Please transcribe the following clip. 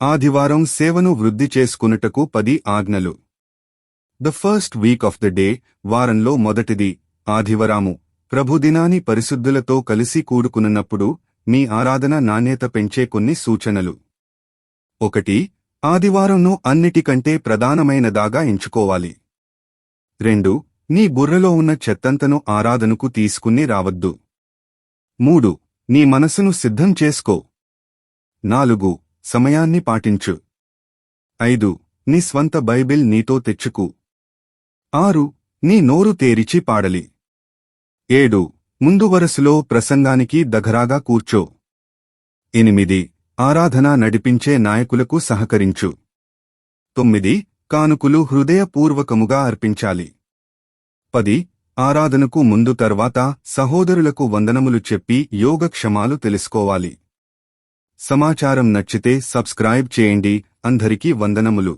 ఆదివారం సేవను వృద్ధి చేసుకునుటకు పది ఆజ్ఞలు. The first week of the day వారంలో మొదటిది ఆదివరాము. ప్రభుదినాని పరిశుద్ధులతో కలిసి కూడుకునున్నప్పుడు మీ ఆరాధన నాణ్యత పెంచే కొన్ని సూచనలు. ఒకటి ఆదివారంను అన్నిటికంటే ప్రధానమైనదాగా ఎంచుకోవాలి. రెండు నీ బుర్రలో ఉన్న చెత్తంతను ఆరాధనకు తీసుకుని రావద్దు. మూడు నీ మనసును సిద్ధం చేసుకో. నాలుగు సమయాన్ని పాటించు. ఐదు నీ స్వంత బైబిల్ నీతో తెచ్చుకు. ఆరు నీ నోరు తేరిచి పాడలి. ఏడు ముందు వరసలో ప్రసంగానికి దగ్గరాగా కూర్చో. ఎనిమిది ఆరాధన నడిపించే నాయకులకు సహకరించు. తొమ్మిది కానుకులు హృదయపూర్వకముగా అర్పించాలి. పది ఆరాధనకు ముందు తర్వాత సహోదరులకు వందనములు చెప్పి యోగక్షమాలు తెలుసుకోవాలి. సమాచారం నచ్చితే సబ్స్క్రైబ్ చేయండి. అందరికీ వందనములు.